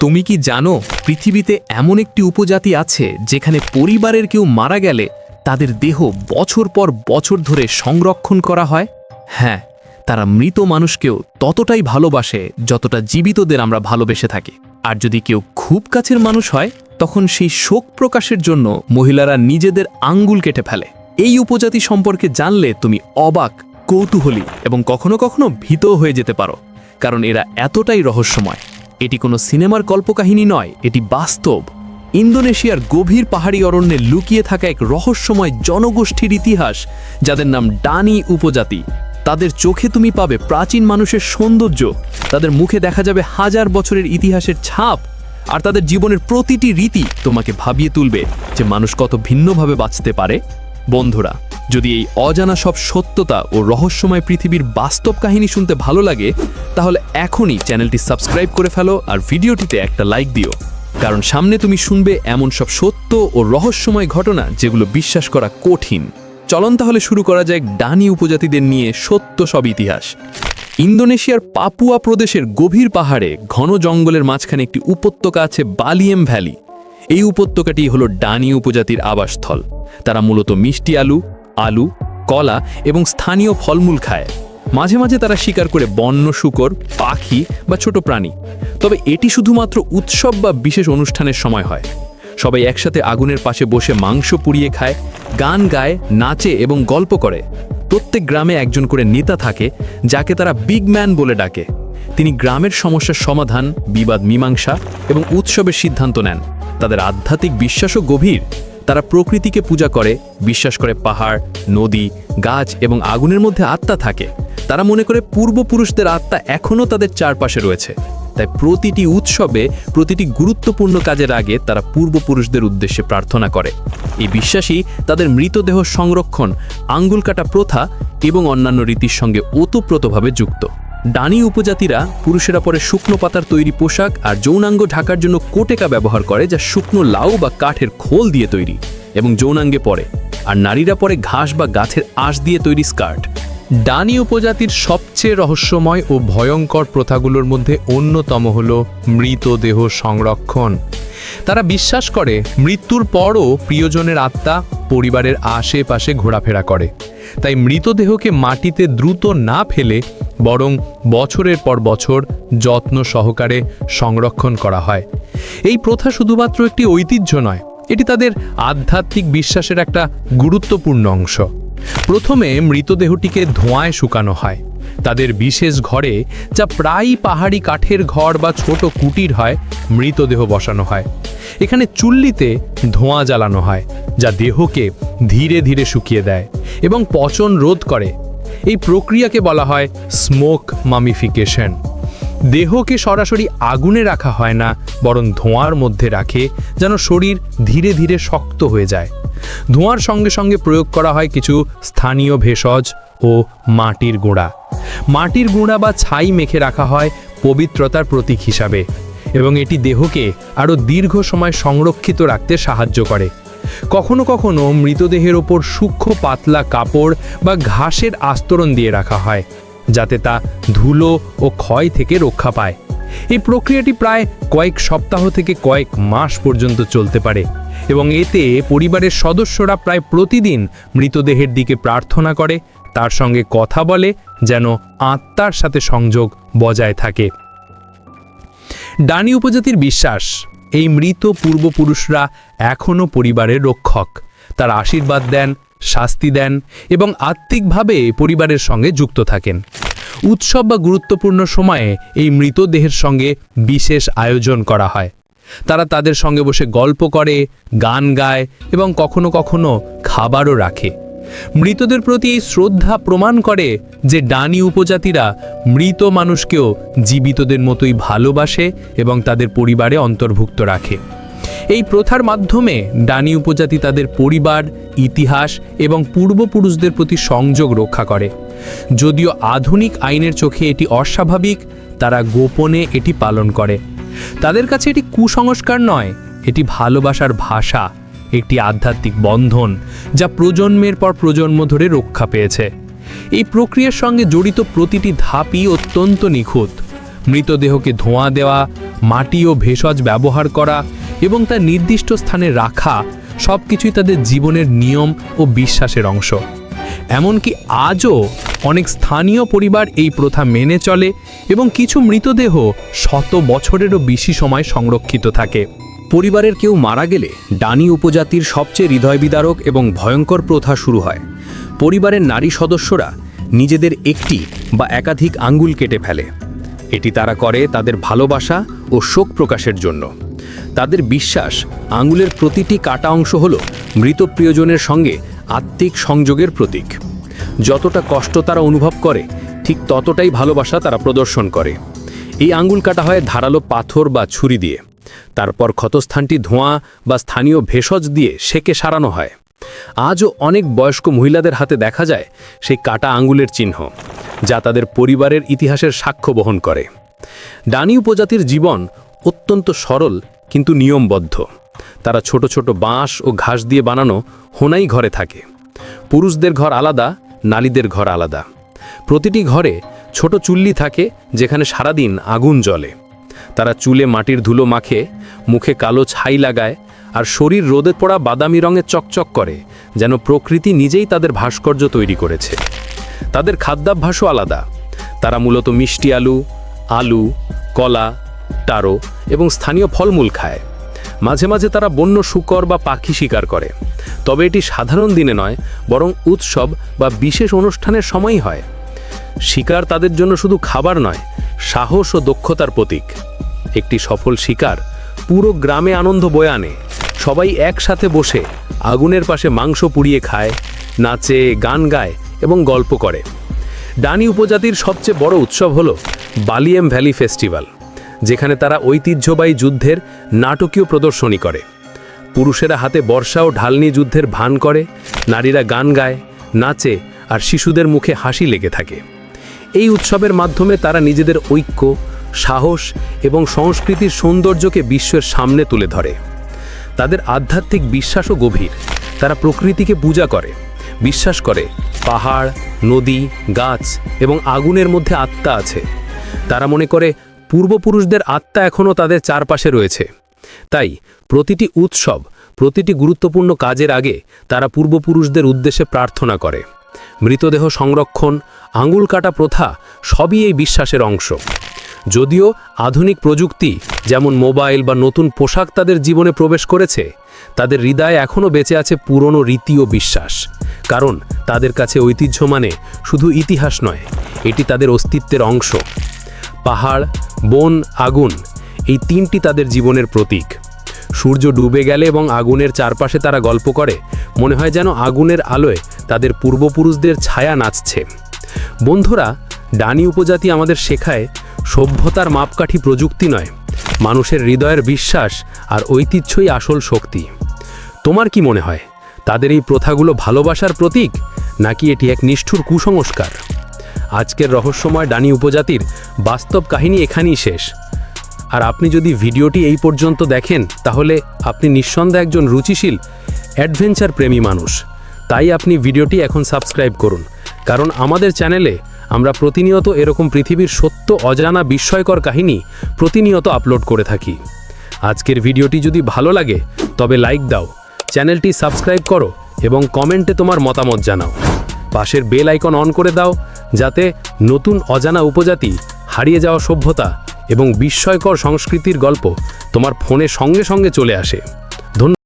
তুমি কি জানো, পৃথিবীতে এমন একটি উপজাতি আছে যেখানে পরিবারের কেউ মারা গেলে তাদের দেহ বছর পর বছর ধরে সংরক্ষণ করা হয়? হ্যাঁ তারা মৃত মানুষকেও ততটাই ভালোবাসে যতটা জীবিতদের আমরা ভালোবেসে থাকি। আর যদি কেউ খুব কাছের মানুষ হয়, তখন সেই শোক প্রকাশের জন্য মহিলারা নিজেদের আঙ্গুল কেটে ফেলে। এই উপজাতি সম্পর্কে জানলে তুমি অবাক, কৌতূহলী এবং কখনো কখনো ভীতও হয়ে যেতে পারো, কারণ এরা এতটাই রহস্যময়। এটি কোনো সিনেমার কল্পকাহিনী নয়, এটি বাস্তব। ইন্দোনেশিয়ার গভীর পাহাড়ি অরণ্যে লুকিয়ে থাকা এক রহস্যময় জনগোষ্ঠীর ইতিহাস, যাদের নাম ডানি উপজাতি। তাদের চোখে তুমি পাবে প্রাচীন মানুষের সৌন্দর্য, তাদের মুখে দেখা যাবে হাজার বছরের ইতিহাসের ছাপ, আর তাদের জীবনের প্রতিটি রীতি তোমাকে ভাবিয়ে তুলবে যে মানুষ কত ভিন্নভাবে বাঁচতে পারে। বন্ধুরা যদি এই অজানা সব সত্যতা ও রহস্যময় পৃথিবীর বাস্তব কাহিনী শুনতে ভালো লাগে, তাহলে এখনই চ্যানেলটি সাবস্ক্রাইব করে ফেলো আর ভিডিওটিতে একটা লাইক দিও। কারণ সামনে তুমি শুনবে এমন সব সত্য ও রহস্যময় ঘটনা যেগুলো বিশ্বাস করা কঠিন। চলন তাহলে শুরু করা যায় ডানি উপজাতিদের নিয়ে সত্য সব ইতিহাস। ইন্দোনেশিয়ার পাপুয়া প্রদেশের গভীর পাহাড়ে ঘন জঙ্গলের মাঝখানে একটি উপত্যকা আছে বালিয়েম ভ্যালি। এই উপত্যকাটি হলো ডানি উপজাতির আবাসস্থল। তারা মূলত মিষ্টি আলু আলু, কলা এবং স্থানীয় ফলমূল খায়। মাঝে মাঝে তারা শিকার করে বন্য, শুকর, পাখি বা ছোট প্রাণী। তবে এটি শুধুমাত্র উৎসব বা বিশেষ অনুষ্ঠানের সময় হয়। সবাই একসাথে আগুনের পাশে বসে মাংস পুড়িয়ে খায়, গান গায়, নাচে এবং গল্প করে। প্রত্যেক গ্রামে একজন করে নেতা থাকে, যাকে তারা বিগ ম্যান বলে ডাকে। তিনি গ্রামের সমস্যার সমাধান, বিবাদ মীমাংসা এবং উৎসবের সিদ্ধান্ত নেন। তাদের আধ্যাত্মিক বিশ্বাসও গভীর। তারা প্রকৃতিকে পূজা করে, বিশ্বাস করে পাহাড়, নদী, গাছ এবং আগুনের মধ্যে আত্মা থাকে। তারা মনে করে পূর্বপুরুষদের আত্মা এখনও তাদের চারপাশে রয়েছে। তাই প্রতিটি উৎসবে, প্রতিটি গুরুত্বপূর্ণ কাজের আগে তারা পূর্বপুরুষদের উদ্দেশ্যে প্রার্থনা করে। এই বিশ্বাসই তাদের মৃতদেহ সংরক্ষণ, আঙ্গুল কাটা প্রথা এবং অন্যান্য রীতির সঙ্গে ওতপ্রোতভাবে যুক্ত। ডানি উপজাতিরা পুরুষেরা পরে শুকনো পাতার তৈরি পোশাক আর যৌনাঙ্গ ঢাকার জন্য কোটেকা ব্যবহার করে যা শুকনো লাউ বা কাঠের খোল দিয়ে তৈরি এবং যৌনাঙ্গে পরে। আর নারীরা পরে ঘাস বা গাছের আঁশ দিয়ে তৈরি স্কার্ট। ডানি উপজাতির সবচেয়ে রহস্যময় ও ভয়ঙ্কর প্রথাগুলোর মধ্যে অন্যতম হল মৃতদেহ সংরক্ষণ। তারা বিশ্বাস করে মৃত্যুর পরও প্রিয়জনের আত্মা পরিবারের আশেপাশে ঘোরাফেরা করে। তাই মৃতদেহকে মাটিতে দ্রুত না ফেলে বরং বছরের পর বছর যত্ন সহকারে সংরক্ষণ করা হয়। এই প্রথা শুধুমাত্র একটি ঐতিহ্য নয়, এটি তাদের আধ্যাত্মিক বিশ্বাসের একটা গুরুত্বপূর্ণ অংশ। প্রথমে মৃতদেহটিকে ধোঁয়ায় শুকানো হয়। তাদের বিশেষ ঘরে, যা প্রায়ই পাহাড়ি কাঠের ঘর বা ছোট কুটির হয়, মৃতদেহ বসানো হয়। এখানে চুল্লিতে ধোঁয়া জ্বালানো হয়, যা দেহকে ধীরে ধীরে শুকিয়ে দেয় এবং পচন রোধ করে। এই প্রক্রিয়াকে বলা হয় স্মোক মামিফিকেশন। দেহকে সরাসরি আগুনে রাখা হয় না, বরং ধোঁয়ার মধ্যে রাখে, যেন শরীর ধীরে ধীরে শক্ত হয়ে যায়। ধোঁয়ার সঙ্গে সঙ্গে প্রয়োগ করা হয় কিছু স্থানীয় ভেষজ ও মাটির গুঁড়া। মাটির গুঁড়া বা ছাই মেখে রাখা হয় পবিত্রতার প্রতীক হিসাবে এবং এটি দেহকে আরও দীর্ঘ সময় সংরক্ষিত রাখতে সাহায্য করে। কখনো কখনো মৃতদেহের ওপর সূক্ষ্ম পাতলা কাপড় বা ঘাসের আস্তরণ দিয়ে রাখা হয়, যাতে তা ধুলো ও ক্ষয় থেকে রক্ষা পায়। এই প্রক্রিয়াটি প্রায় কয়েক সপ্তাহ থেকে কয়েক মাস পর্যন্ত চলতে পারে। এবং এতে পরিবারের সদস্যরা প্রায় প্রতিদিন মৃতদেহের দিকে প্রার্থনা করে, তার সঙ্গে কথা বলে, যেন আত্মার সাথে সংযোগ বজায় থাকে। ডানি উপজাতির বিশ্বাস, এই মৃত পূর্বপুরুষরা এখনও পরিবারের রক্ষক। তার আশীর্বাদ দেন, শাস্তি দেন এবং আত্মিকভাবে পরিবারের সঙ্গে যুক্ত থাকেন। উৎসব বা গুরুত্বপূর্ণ সময়ে এই মৃতদেহের সঙ্গে বিশেষ আয়োজন করা হয়। তারা তাদের সঙ্গে বসে গল্প করে, গান গায় এবং কখনো কখনো খাবারও রাখে। মৃতদের প্রতি এই শ্রদ্ধা প্রমাণ করে যে ডানি উপজাতিরা মৃত মানুষকেও জীবিতদের মতোই ভালোবাসে এবং তাদের পরিবারে অন্তর্ভুক্ত রাখে। এই প্রথার মাধ্যমে ডানি উপজাতি তাদের পরিবার, ইতিহাস এবং পূর্বপুরুষদের প্রতি সংযোগ রক্ষা করে। যদিও আধুনিক আইনের চোখে এটি অস্বাভাবিক, তারা গোপনে এটি পালন করে। তাদের কাছে এটি কুসংস্কার নয়, এটি ভালোবাসার ভাষা, একটি আধ্যাত্মিক বন্ধন, যা প্রজন্মের পর প্রজন্ম ধরে রক্ষা পেয়েছে। এই প্রক্রিয়ার সঙ্গে জড়িত প্রতিটি ধাপই অত্যন্ত নিখুঁত। মৃতদেহকে ধোঁয়া দেওয়া, মাটি ও ভেষজ ব্যবহার করা এবং তা নির্দিষ্ট স্থানে রাখা সব কিছুই তাদের জীবনের নিয়ম ও বিশ্বাসের অংশ। এমনকি আজও অনেক স্থানীয় পরিবার এই প্রথা মেনে চলে এবং কিছু মৃতদেহ শত বছরেরও বেশি সময় সংরক্ষিত থাকে। পরিবারের কেউ মারা গেলে ডানি উপজাতির সবচেয়ে হৃদয়বিদারক এবং ভয়ঙ্কর প্রথা শুরু হয়। পরিবারের নারী সদস্যরা নিজেদের একটি বা একাধিক আঙ্গুল কেটে ফেলে। এটি তারা করে তাদের ভালোবাসা ও শোক প্রকাশের জন্য। তাদের বিশ্বাস আঙ্গুলের প্রতিটি কাটা অংশ হল মৃত প্রিয়জনের সঙ্গে আত্মিক সংযোগের প্রতীক। যতটা কষ্ট তারা অনুভব করে, ঠিক ততটাই ভালোবাসা তারা প্রদর্শন করে। এই আঙ্গুল কাটা হয় ধারালো পাথর বা ছুরি দিয়ে। তারপর ক্ষতস্থানটি ধোঁয়া বা স্থানীয় ভেষজ দিয়ে সেকে সারানো হয়। আজও অনেক বয়স্ক মহিলাদের হাতে দেখা যায় সেই কাটা আঙ্গুলের চিহ্ন, যা তাদের পরিবারের ইতিহাসের সাক্ষ্য বহন করে। ডানি উপজাতির জীবন অত্যন্ত সরল, কিন্তু নিয়মবদ্ধ। তারা ছোট ছোট বাঁশ ও ঘাস দিয়ে বানানো হোনাই ঘরে থাকে। পুরুষদের ঘর আলাদা, নারীদের ঘর আলাদা। প্রতিটি ঘরে ছোট চুল্লি থাকে যেখানে সারাদিন আগুন জ্বলে। তারা চুলে মাটির ধুলো মাখে, মুখে কালো ছাই লাগায় আর শরীর রোদে পড়া বাদামি রঙে চকচক করে, যেন প্রকৃতি নিজেই তাদের ভাস্কর্য তৈরি করেছে। তাদের খাদ্যাভ্যাসও আলাদা। তারা মূলত মিষ্টি আলু আলু, কলা, টারো এবং স্থানীয় ফলমূল খায়। মাঝে মাঝে তারা বন্য শুকর বা পাখি শিকার করে। তবে এটি সাধারণ দিনে নয়, বরং উৎসব বা বিশেষ অনুষ্ঠানের সময়ই হয়। শিকার তাদের জন্য শুধু খাবার নয়, সাহস ও দক্ষতার প্রতীক। একটি সফল শিকার পুরো গ্রামে আনন্দ বয়ে আনে। সবাই একসাথে বসে আগুনের পাশে মাংস পুড়িয়ে খায়, নাচে, গান গায় এবং গল্প করে। ডানি উপজাতির সবচেয়ে বড় উৎসব হল বালিয়াম ভ্যালি ফেস্টিভ্যাল। যেখানে তারা ঐতিহ্যবাহী যুদ্ধের নাটকীয় প্রদর্শনী করে। পুরুষেরা হাতে বর্ষা ও ঢালনি যুদ্ধের ভান করে, নারীরা গান গায়, নাচে আর শিশুদের মুখে হাসি লেগে থাকে। এই উৎসবের মাধ্যমে তারা নিজেদের ঐক্য, সাহস এবং সংস্কৃতির সৌন্দর্যকে বিশ্বের সামনে তুলে ধরে। তাদের আধ্যাত্মিক বিশ্বাসও গভীর। তারা প্রকৃতিকে পূজা করে, বিশ্বাস করে, পাহাড়, নদী, গাছ এবং আগুনের মধ্যে আত্মা আছে। তারা মনে করে পূর্বপুরুষদের আত্মা এখনও তাদের চারপাশে রয়েছে। তাই প্রতিটি উৎসব, প্রতিটি গুরুত্বপূর্ণ কাজের আগে তারা পূর্বপুরুষদের উদ্দেশ্যে প্রার্থনা করে। মৃতদেহ সংরক্ষণ, আঙুল কাটা প্রথা সবই এই বিশ্বাসের অংশ। যদিও আধুনিক প্রযুক্তি, যেমন মোবাইল বা নতুন পোশাক তাদের জীবনে প্রবেশ করেছে, তাদের হৃদয়ে এখনও বেঁচে আছে পুরনো রীতি ও বিশ্বাস। কারণ তাদের কাছে ঐতিহ্য মানে শুধু ইতিহাস নয়, এটি তাদের অস্তিত্বের অংশ। পাহাড় বন, আগুন, এই তিনটি তাদের জীবনের প্রতীক। সূর্য ডুবে গেলে এবং আগুনের চারপাশে তারা গল্প করে, মনে হয় যেন আগুনের আলোয় তাদের পূর্বপুরুষদের ছায়া নাচছে। বন্ধুরা, ডানি উপজাতি আমাদের শেখায়, সভ্যতার মাপকাঠি প্রযুক্তি নয়, মানুষের হৃদয়ের বিশ্বাস আর ঐতিহ্যই আসল শক্তি। তোমার কি মনে হয়, তাদের এই প্রথাগুলো ভালোবাসার প্রতীক, নাকি এটি এক নিষ্ঠুর কুসংস্কার? আজকের রহস্যময় ডানি উপজাতির বাস্তব কাহিনী এখানেই শেষ। আর আপনি যদি ভিডিওটি এই পর্যন্ত দেখেন, তাহলে আপনি নিঃসন্দেহে একজন রুচিশীল, অ্যাডভেঞ্চার প্রেমী মানুষ। তাই আপনি ভিডিওটি এখন সাবস্ক্রাইব করুন। কারণ আমাদের চ্যানেলে আমরা প্রতিনিয়ত এরকম পৃথিবীর সত্য, অজানা, বিস্ময়কর কাহিনী প্রতিনিয়ত আপলোড করে থাকি। আজকের ভিডিওটি যদি ভালো লাগে, তবে লাইক দাও, চ্যানেলটি সাবস্ক্রাইব করো এবং কমেন্টে তোমার মতামত জানাও। পাশের বেল আইকন অন করে দাও, যাতে নতুন অজানা উপজাতি হারিয়ে যাওয়া সভ্যতা এবং বিস্ময়কর সংস্কৃতির গল্প তোমার ফোনে সঙ্গে সঙ্গে চলে আসে।